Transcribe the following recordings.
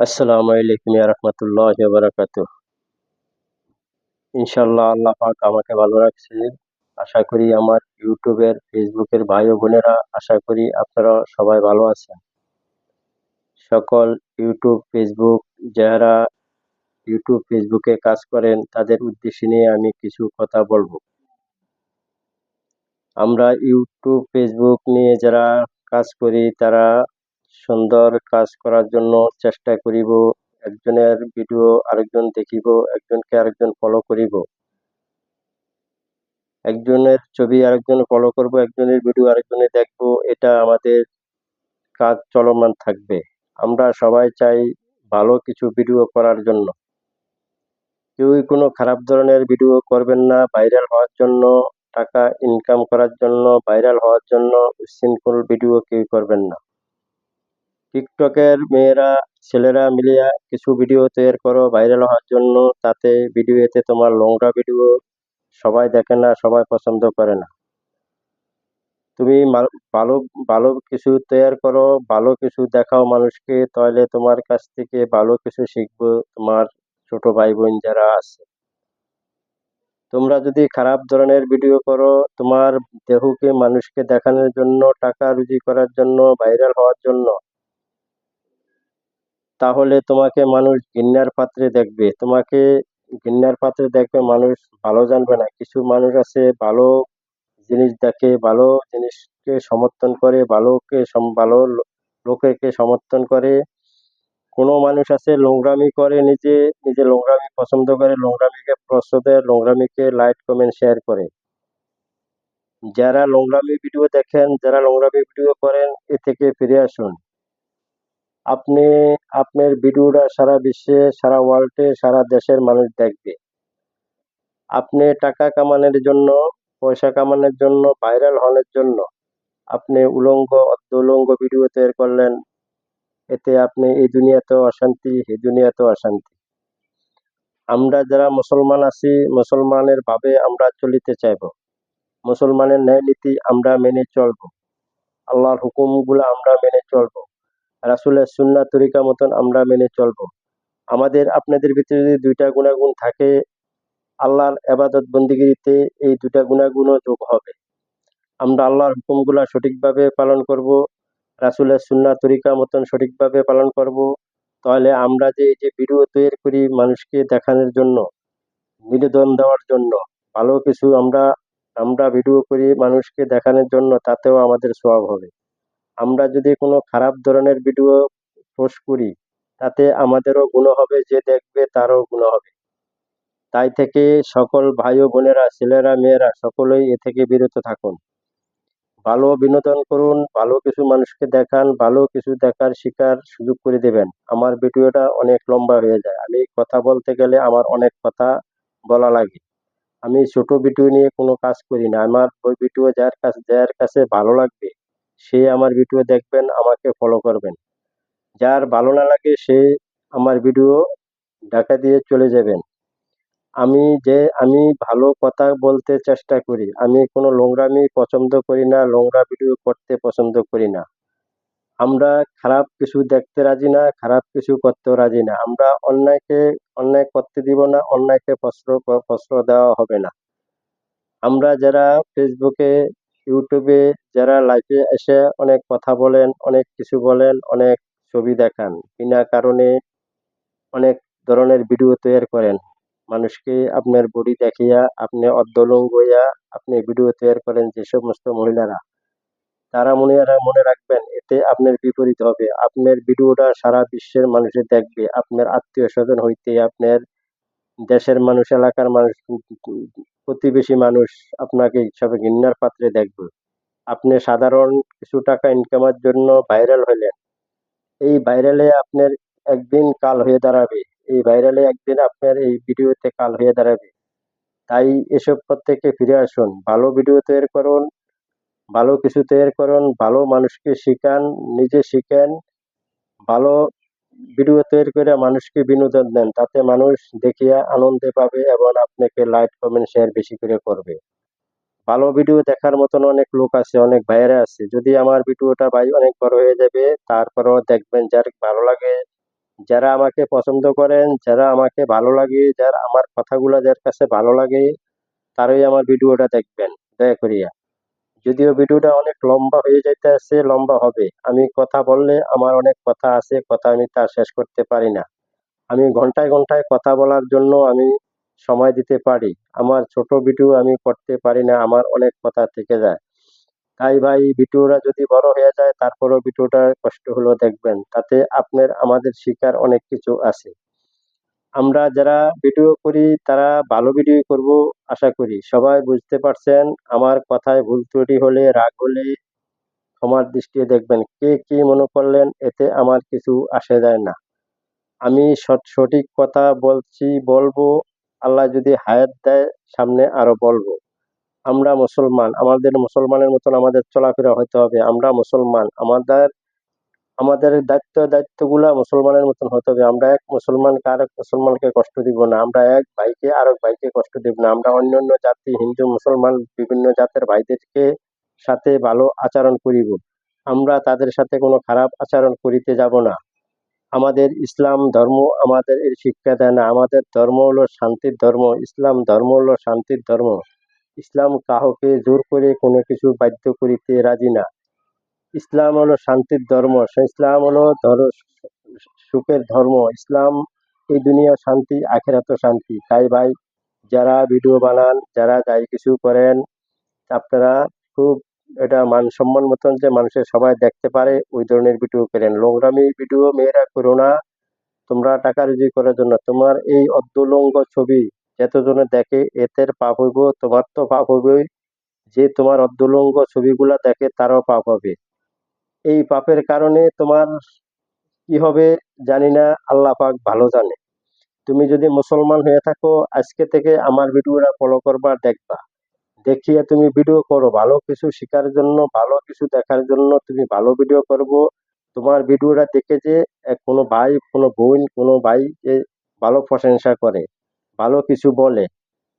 আসসালামু আলাইকুম রহমতুল্লাহ ইনশাল্লাহ আল্লাহ পাক আমাকে ভালো রাখছে। আশা করি আমার ইউটিউবের, ফেসবুকের ভাই ও বোনেরা আশা করি আপনারা সবাই ভালো আছেন। সকল ইউটিউব, ফেসবুক যারা ইউটিউব, ফেসবুকে কাজ করেন, তাদের উদ্দেশ্যে নিয়ে আমি কিছু কথা বলব। আমরা ইউটিউব, ফেসবুক নিয়ে যারা কাজ করি, তারা সুন্দর কাজ করার জন্য চেষ্টা করিব। একজনের ভিডিও আরেকজন দেখিব, একজনকে আরেকজন ফলো করিব। একজনের ছবি আরেকজন ফলো করব, একজনের ভিডিও আরেকজনের দেখব, এটা আমাদের কাজ চলমান থাকবে। আমরা সবাই চাই ভালো কিছু ভিডিও করার জন্য। কেউই কোনো খারাপ ধরনের ভিডিও করবেন না। ভাইরাল হওয়ার জন্য, টাকা ইনকাম করার জন্য ভাইরাল হওয়ার জন্য সিম্পল ভিডিও কেউ করবেন না। টিকটকের মেয়েরা, ছেলেরা মিলিয়া কিছু ভিডিও তৈরি করো ভাইরাল হওয়ার জন্য। তাতে ভিডিওতে তোমার লংরা ভিডিও সবাই দেখে না, সবাই পছন্দ করে না। তুমি ভালো ভালো কিছু তৈরি করো, ভালো কিছু দেখাও মানুষকে, তাহলে তোমার কাছ থেকে ভালো কিছু শিখব তোমার ছোট ভাই বোন যারা আছে। তোমরা যদি খারাপ ধরনের ভিডিও করো, তোমার দেহকে মানুষকে দেখানোর জন্য, টাকা রুজি করার জন্য ভাইরাল হওয়ার জন্য তাহলে তোমাকে মানুষ ঘৃণার পাত্রে দেখবে। তোমাকে ঘৃণার পাত্রে দেখবে মানুষ ভালো জানবে না। কিছু মানুষ আছে ভালো জিনিস দেখে, ভালো জিনিসকে সমর্থন করে, ভালোকে ভালো লোকেকে সমর্থন করে। কোনো মানুষ আছে নোংরামি করে নিজে নিজে নোংরামি পছন্দ করে, নোংরামিকে প্রশ্ন দেয়, নোংরামিকে লাইক, কমেন্ট, শেয়ার করে। যারা নোংরামি ভিডিও দেখেন, যারা নোংরামি ভিডিও করেন, এ থেকে ফিরে আসুন। আপনি, আপনার ভিডিওটা সারা বিশ্বে, সারা ওয়ার্ল্ডে সারা দেশের মানুষ দেখবে। আপনি টাকা কামানোর জন্য, পয়সা কামানোর জন্য ভাইরাল হওয়ার জন্য আপনি উলঙ্গ অর্ধ উলঙ্গ ভিডিও তৈরি করলেন, এতে আপনি এই দুনিয়াতেও অশান্তি, এই দুনিয়াতেও অশান্তি। আমরা যারা মুসলমান আছি, মুসলমানের ভাবে আমরা চলিতে চাইব। মুসলমানের ন্যায় নীতি আমরা মেনে চলব। আল্লাহর হুকুমগুলো আমরা মেনে চলব। রাসুলের সুন্না তরিকা মতন আমরা মেনে চলব। আমাদের, আপনাদের ভিতরে যদি দুইটা গুণাগুণ থাকে, আল্লাহর এবাদত বন্দিগিরিতে এই দুটা গুণাগুণও যোগ হবে। আমরা আল্লাহর হুকুমগুলা সঠিকভাবে পালন করব, রাসুলের সুন্না তরিকা মতন সঠিকভাবে পালন করব। তাহলে আমরা যে এই যে ভিডিও তৈরি করি মানুষকে দেখানোর জন্য বিনোদন দেওয়ার জন্য, ভালো কিছু আমরা আমরা ভিডিও করি মানুষকে দেখানোর জন্য, তাতেও আমাদের স্বভাব হবে। আমরা যদি কোনো খারাপ ধরনের ভিডিও পোস্ট করি, তাতে আমাদেরও গুণ হবে, যে দেখবে তারও গুণ হবে। তাই থেকে সকল ভাই ও বোনেরা, ছেলেরা, মেয়েরা, সকলেই এ থেকে বিরত থাকুন। ভালো বিনোদন করুন, ভালো কিছু মানুষকে দেখান, ভালো কিছু দেখার শিকার সুযোগ করে দেবেন। আমার ভিডিওটা অনেক লম্বা হয়ে যায়। আমি কথা বলতে গেলে আমার অনেক কথা বলা লাগে। আমি ছোট ভিডিও নিয়ে কোনো কাজ করি না। আমার ওই ভিডিও যার কাছে যার কাছে ভালো লাগবে সে আমার ভিডিও দেখবেন, আমাকে ফলো করবেন। যার ভালো না লাগে সে আমার ভিডিও ঢাকা দিয়ে চলে যাবেন। আমি যে, আমি ভালো কথা বলতে চেষ্টা করি। আমি কোনো নোংরামি পছন্দ করি না, নোংরা ভিডিও করতে পছন্দ করি না। আমরা খারাপ কিছু দেখতে রাজি না, খারাপ কিছু করতেও রাজি না। আমরা অন্যায়কে, অন্যায় করতে দিব না, অন্যায়কে প্রশ্রয় প্রশ্রয় দেওয়া হবে না। আমরা যারা ফেসবুকে ইউটিউবে যারা লাইভে এসে অনেক কথা বলেন, অনেক কিছু বলেন, অনেক ছবি দেখান, বিনা কারণে অনেক ধরনের ভিডিও তৈরি করেন। মানুষকে আপনার বডি দেখিয়া, আপনি অর্ধলঙ্গ হইয়া আপনি ভিডিও তৈরি করেন যে সমস্ত মহিলারা। তারা মনে মনে রাখবেন, এতে আপনার বিপরীত হবে। আপনার ভিডিওটা সারা বিশ্বের মানুষে দেখবে, আপনার আত্মীয় স্বজন হইতে আপনার দেশের মানুষ, এলাকার মানুষ প্রতিবেশী মানুষ আপনাকে সব ঘৃণার পাত্রে দেখবে। আপনি সাধারণ কিছু টাকা ইনকামের জন্য ভাইরাল হলেন। এই ভাইরালে আপনার একদিন কাল হয়ে দাঁড়াবে। এই ভাইরালে একদিন আপনার এই ভিডিওতে কাল হয়ে দাঁড়াবে। তাই এসব থেকে ফিরে আসুন। ভালো ভিডিও তৈরি করুন, ভালো কিছু তৈরি করুন, ভালো মানুষকে শিখান, নিজে শিখেন, ভালো ভিডিও তৈরি করে মানুষকে বিনোদন দেন, তাতে মানুষ দেখিয়া আনন্দে পাবে এবং আপনাকে লাইক কমেন্ট শেয়ার বেশি করে করবে। ভালো ভিডিও দেখার মতন অনেক লোক আছে, অনেক ভাইয়েরা আছে। যদি আমার ভিডিওটা ভাই অনেক বড় হয়ে যাবে, তারপরেও দেখবেন যার ভালো লাগে, যারা আমাকে পছন্দ করেন, যারা আমাকে ভালো লাগে, যার আমার কথাগুলো যার কাছে ভালো লাগে, তারাই আমার ভিডিওটা দেখবেন। দয়া করিয়া। যদিও ভিডিওটা অনেক লম্বা হয়ে যাইতে আছে, লম্বা হবে। আমি কথা বললে আমার অনেক কথা আছে, কথা আমি তা শেষ করতে পারি না। আমি ঘন্টায় ঘন্টায় কথা বলার জন্য আমি সময় দিতে পারি। আমার ছোট ভিডিও আমি করতে পারি না, আমার অনেক কথা থেকে যায়। তাই ভাই, ভিডিওটা যদি বড় হয়ে যায়, তারপরও ভিডিওটা কষ্ট হলেও দেখবেন। তাতে আপনার, আমাদের শিকার অনেক কিছু আছে। আমরা যারা ভিডিও করি, তারা ভালো ভিডিও করব আশা করি। সবাই বুঝতে পারছেন, আমার কথায় ভুল ত্রুটি হলে, রাগ হলে ক্ষমার দৃষ্টিতে দেখবেন কে কি মনে করলেন, এতে আমার কিছু আসে যায় না। আমি সঠিক কথা বলছি, বলব, আল্লাহ যদি হায়াত দেয়, সামনে আরও বলব। আমরা মুসলমান, আমাদের মুসলমানের মতন আমাদের চলাফেরা হতে হবে। আমরা মুসলমান, আমাদের আমাদের দায়িত্ব, দায়িত্বগুলা মুসলমানের মতন হতে হবে। আমরা এক মুসলমানকে আরেক মুসলমানকে কষ্ট দিব না? আমরা এক ভাইকে, আরেক ভাইকে কষ্ট দিব না? আমরা অন্য অন্য জাতি, হিন্দু, মুসলমান, বিভিন্ন জাতের ভাইদেরকে সাথে ভালো আচরণ করিব। আমরা তাদের সাথে কোনো খারাপ আচরণ করিতে যাব না। আমাদের ইসলাম ধর্ম আমাদের এর শিক্ষা দেয় না। আমাদের ধর্ম হলো শান্তির ধর্ম। ইসলাম ধর্ম হলো শান্তির ধর্ম। ইসলাম কাউকে জোর করে কোনো কিছু বাধ্য করিতে রাজি না। ইসলাম হলো শান্তির ধর্ম ইসলাম হলো ধর, সুখের ধর্ম। ইসলাম, এই দুনিয়া শান্তি আখেরাত শান্তি। তাই ভাই, যারা ভিডিও বানান, যারা যাই কিছু করেন, আপনারা খুব এটা মান সম্মান মতন যে মানুষের সবাই দেখতে পারে, ওই ধরনের ভিডিও করেন। লোংরামি ভিডিও মেয়েরা করো না। তোমরা টাকা রুজি করার জন্য। তোমার এই অর্ধলঙ্গ ছবি যতজনে দেখে, এতের পাপ হইব, তোমার তো পাপ হইবই যে তোমার অর্ধলঙ্গ ছবিগুলা দেখে, তারও পাপ হবে। এই পাপের কারণে তোমার কি হবে জানি না, আল্লাহ পাক ভালো জানে। তুমি যদি মুসলমান হয়ে থাকো, আজকে থেকে আমার ভিডিওটা ফলো করবা, দেখবা। দেখিয়ে তুমি ভিডিও করো। ভালো কিছু শেখার জন্য, ভালো কিছু দেখার জন্য তুমি ভালো ভিডিও করব। তোমার ভিডিওটা দেখে যে কোনো ভাই, কোনো বোন, কোনো ভাই যে ভালো প্রশংসা করে, ভালো কিছু বলে,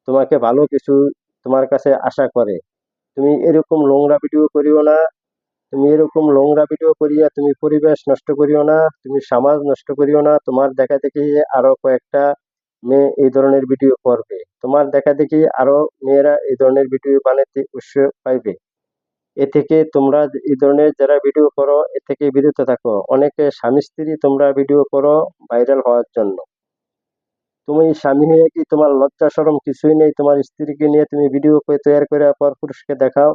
তোমাকে ভালো কিছু তোমার কাছে আশা করে। তুমি এরকম নোংরা ভিডিও করিও না। তুমি এরকম লোংরা ভিডিও করিয়া তুমি পরিবেশ নষ্ট করিও না, তুমি সমাজ নষ্ট করিও না, তোমার দেখা দেখি আরও কয়েকটা মেয়ে এই ধরনের ভিডিও করবে। তোমার দেখা দেখি আরও মেয়েরা এই ধরনের ভিডিও বানাতে উৎসাহ পাইবে। এ থেকে তোমরা এই ধরনের যারা ভিডিও করো, এ থেকে বিরত থাকো। অনেকে স্বামী স্ত্রী তোমরা ভিডিও করো ভাইরাল হওয়ার জন্য। তুমি স্বামী হয়ে কি তোমার লজ্জা সরম কিছুই নেই? তোমার স্ত্রীকে নিয়ে তুমি ভিডিও তৈরি করে পর পুরুষকে দেখাও।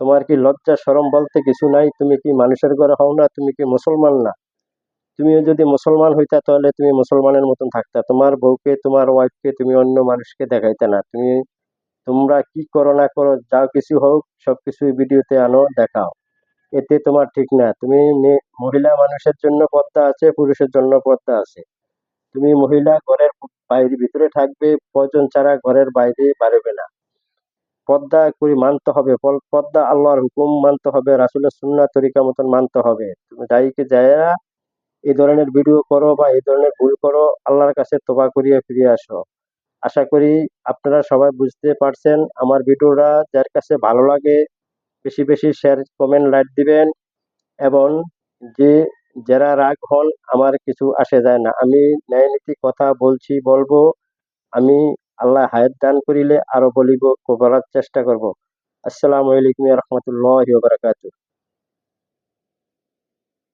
তোমার কি লজ্জা সরম বলতে কিছু নাই? তুমি কি মানুষের ঘরে হও না? তুমি কি মুসলমান না? তুমিও যদি মুসলমান হইতা তাহলে তুমি মুসলমানের মতন থাকতা। তোমার বউকে, তোমার ওয়াইফকে তুমি অন্য মানুষকে দেখাইতে না। তুমি, তোমরা কি করো না করো যা কিছু হোক, সবকিছু ভিডিওতে আনো, দেখাও। এতে তোমার ঠিক না। তুমি মহিলা মানুষের জন্য পর্দা আছে, পুরুষের জন্য পদ্মা আছে। তুমি মহিলা ঘরের বাইরে ভিতরে থাকবে, প্রয়োজন ছাড়া ঘরের বাইরে বাড়বে না। পর্দা করি মানতে হবে পর্দা আল্লাহর হুকুম মানতে হবে, রাসুলের সুন্নাহ তরিকা মতন মানতে হবে। তুমি যাইকে যাইয়া এই ধরনের ভিডিও করো বা এই ধরনের ভুল করো, আল্লাহর কাছে তোবা করিয়ে ফিরে আসো। আশা করি আপনারা সবাই বুঝতে পারছেন, আমার ভিডিওটা যার কাছে ভালো লাগে, বেশি বেশি শেয়ার কমেন্ট লাইক দিবেন এবং যে যারা রাগ হন, আমার কিছু আসে যায় না। আমি ন্যায় নীতি কথা বলছি, বলব, আমি আল্লাহ হায়াত দান করিলে আরও বলিব বলার চেষ্টা করব। আসসালামু আলাইকুম রহমতুল্লাহ বারাকাতুহ।